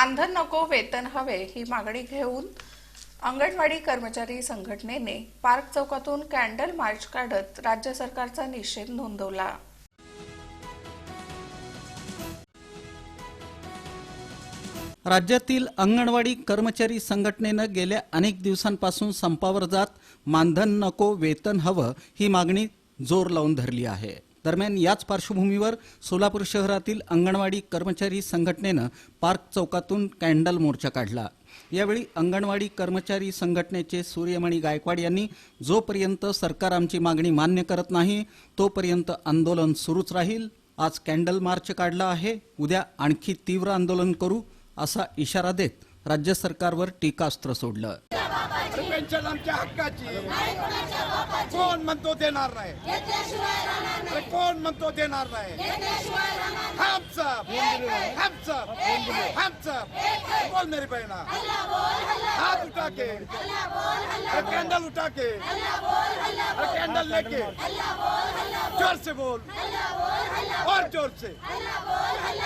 मानधन नको वेतन हवे ही मागणी घेऊन अंगणवाडी कर्मचारी संघटनेने पार्क चौकातून कॅन्डल मार्च काढत राज्य सरकारचा निषेध नोंदवला. राज्यातील अंगणवाडी कर्मचारी संघटनेनं गेल्या अनेक दिवसांपासून संपावर जात मानधन नको वेतन हवं ही मागणी जोर लावून धरली आहे. दरम्यान याच पार्श्वभूमीवर सोलापूर शहरातील अंगणवाडी कर्मचारी संघटनेनं पार्क चौकातून कॅन्डल मोर्चा काढला. यावेळी अंगणवाडी कर्मचारी संघटनेचे सूर्यमणी गायकवाड यांनी जोपर्यंत सरकार आमची मागणी मान्य करत नाही तोपर्यंत आंदोलन सुरूच राहील. आज कॅन्डल मार्च काढला आहे उद्या आणखी तीव्र आंदोलन करू असा इशारा देत राज्य सरकारवर टीकास्त्र सोडलं. पेन्शन आमच्या हक्काची. कोण म्हणतो देणार नाही? कोण म्हणतो देणार नाही? बोल मेरी बहना हाथ उठा के कैंडल उठा के कैंडल लेके. जोर से बोल. और जोर से.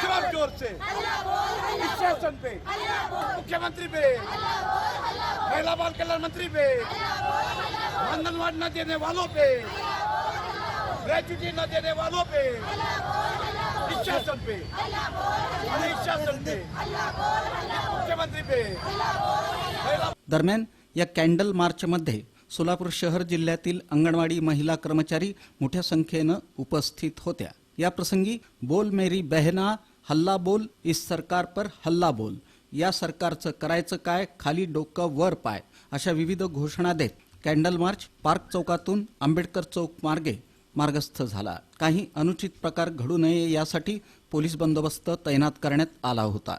जोर जोर से. स्टेशन पे. मुख्यमंत्री पे. महिला बाल कल्याण मंत्री पे। आंगनवाड़ी न देने वालों पे। ग्रेचुटी न देने वालों पे। इस पे। अरे पे। मुख्यमंत्री पे। दरम्यान या कॅन्डल मार्चमध्ये सोलापूर शहर जिल्ह्यातील अंगणवाडी महिला कर्मचारी मोठ्या संख्येनं उपस्थित होत्या. या प्रसंगी बोल मेरी बहना हल्ला बोल इस सरकार पर हल्ला बोल. या सरकारचं करायचं काय? खाली डोकं वर पाय. अशा विविध घोषणा देत कॅन्डल मार्च पार्क चौकातून आंबेडकर चौक मार्गे मार्गस्थ झाला. काही अनुचित प्रकार घडू नये यासाठी पोलीस बंदोबस्त तैनात करण्यात आला होता.